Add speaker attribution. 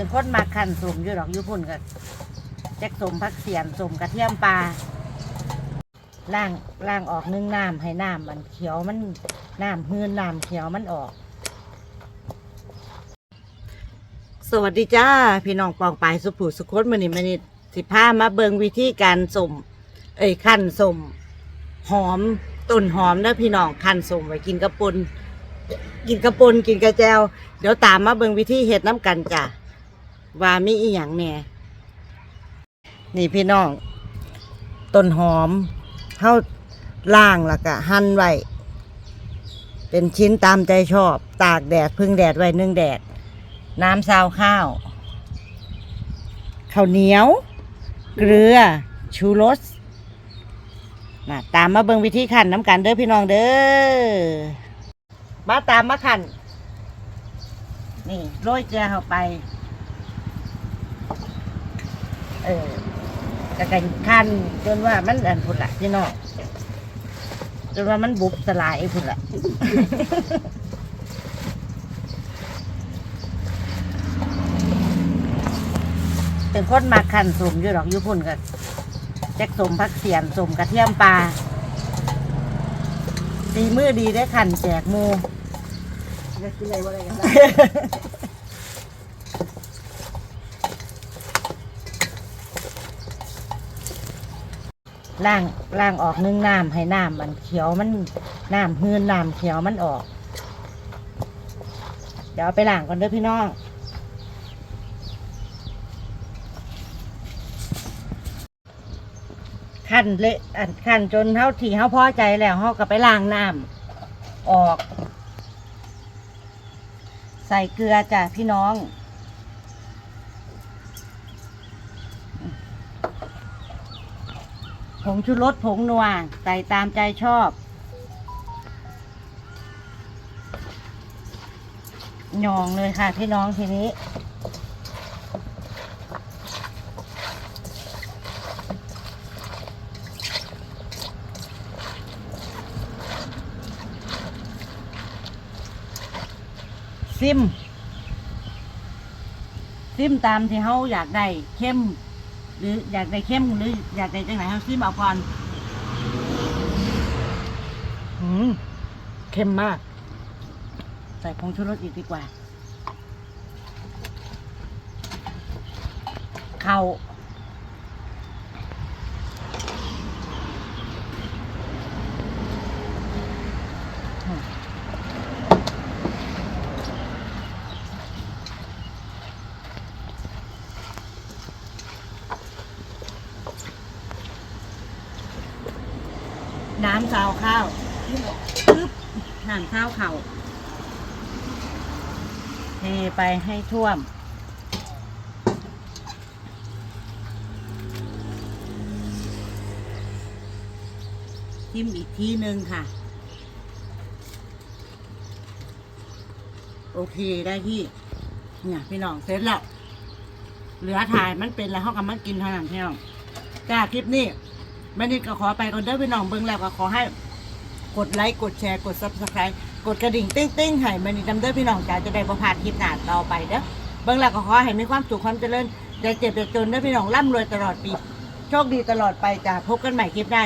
Speaker 1: เป็นคนมาขันสมอยู่ดอกอยุพุ่นกับแจ็คสมพักเสียนสมกระเทียมปลาล่างล่างออกนึ่งน้ำให้น้ำมันเขียวมันน้ำหืนน้ำเขียวมันออก สวัสดีจ้า พี่น้องปองปายสุภูสุขนมือนี่มันนี่สิพามาเบิงวิธีการสมเอ้ยขั้นสมหอมต้นหอมนะพี่น้องขั้นสมไว้กินกระปุนกินกระปุนกินกระแจวเดี๋ยวตามมาเบิงวิธีเฮ็ดน้ำกันจ้ะ ว่ามีอีหยังแหน่นี่พี่น้องต้นหอมเฮาล่างแล้วก็หั่นไว้เป็นชิ้นตามใจชอบ ตากแดดพึ่งแดดไว้นึ่งแดด น้ำซาวข้าวข้าวเหนียว เกลือ ชูรสมาตามมาเบิงวิธีขันน้ำกันเด้อพี่น้องเด้อมาตามมาขันนี่โรยเกลือเข้าไป เออกระกันขันจนว่ามันอันพุ่นละพี่น้องจนว่ามันบุบสลายพุ่นละเป็นคนมาขันสมอยู่ดอกอยุพุ่นกับแจ็คสมพักเสียนสมกระเทียมปลาดีมือดีได้ขันแจกหมู
Speaker 2: จะกินอะไรวะอะไรกัน
Speaker 1: ล่างล่างออกนึ่งน้ำให้น้ำมันเขียวมันน้ำหืนน้ำเขียวมันออก เดี๋ยวเอาไปล้างก่อนเด้อพี่น้องขั้นเละอันขั้นจนเท่าที่เท่าพอใจแล้วเท่าก็ไปล้างน้ำออก ใส่เกลือจ้ะพี่น้อง ผงชูรสผงนัวใส่ตามใจชอบ หยองเลยค่ะพี่น้องทีนี้ ซิม ซิมตามที่เขาอยากได้เข้ม หรืออยากได้เข้มหรืออยากได้จังไหนเขาซิมเอาก่อนอืมเข้มมาก ใส่ผงชูรสอีกดีกว่า เขาอื น้ำซาวข้าวปึ๊บน้ำข้าวเข่าเทไปให้ท่วม ทิมอีกทีหนึ่งค่ะ โอเคได้ที่ เนี่ยพี่น้องเสร็จแล้ว เหลือถ่ายมันเป็นแล้วเขากำลังกินเท่านั้นพี่น้องจ้าคลิปนี้ แม่นิดก็ขอไปก่อนเด้อพี่น้องเบิ่งแล้วก็ขอให้กดไลค์กดแชร์กดซับสไครต์กดกระดิ่งติ้งติ้งให้แม่นิดจำเด้อพี่น้องจ้าจะได้ประพลาดคลิปหน้าต่อไปเด้อเบิ่งแล้วก็ขอให้มีความสุขความเจริญอย่าเจ็บอย่าจนเด้อพี่น้องร่ำรวยตลอดปีโชคดีตลอดไปจ้าพบกันใหม่คลิปหน้า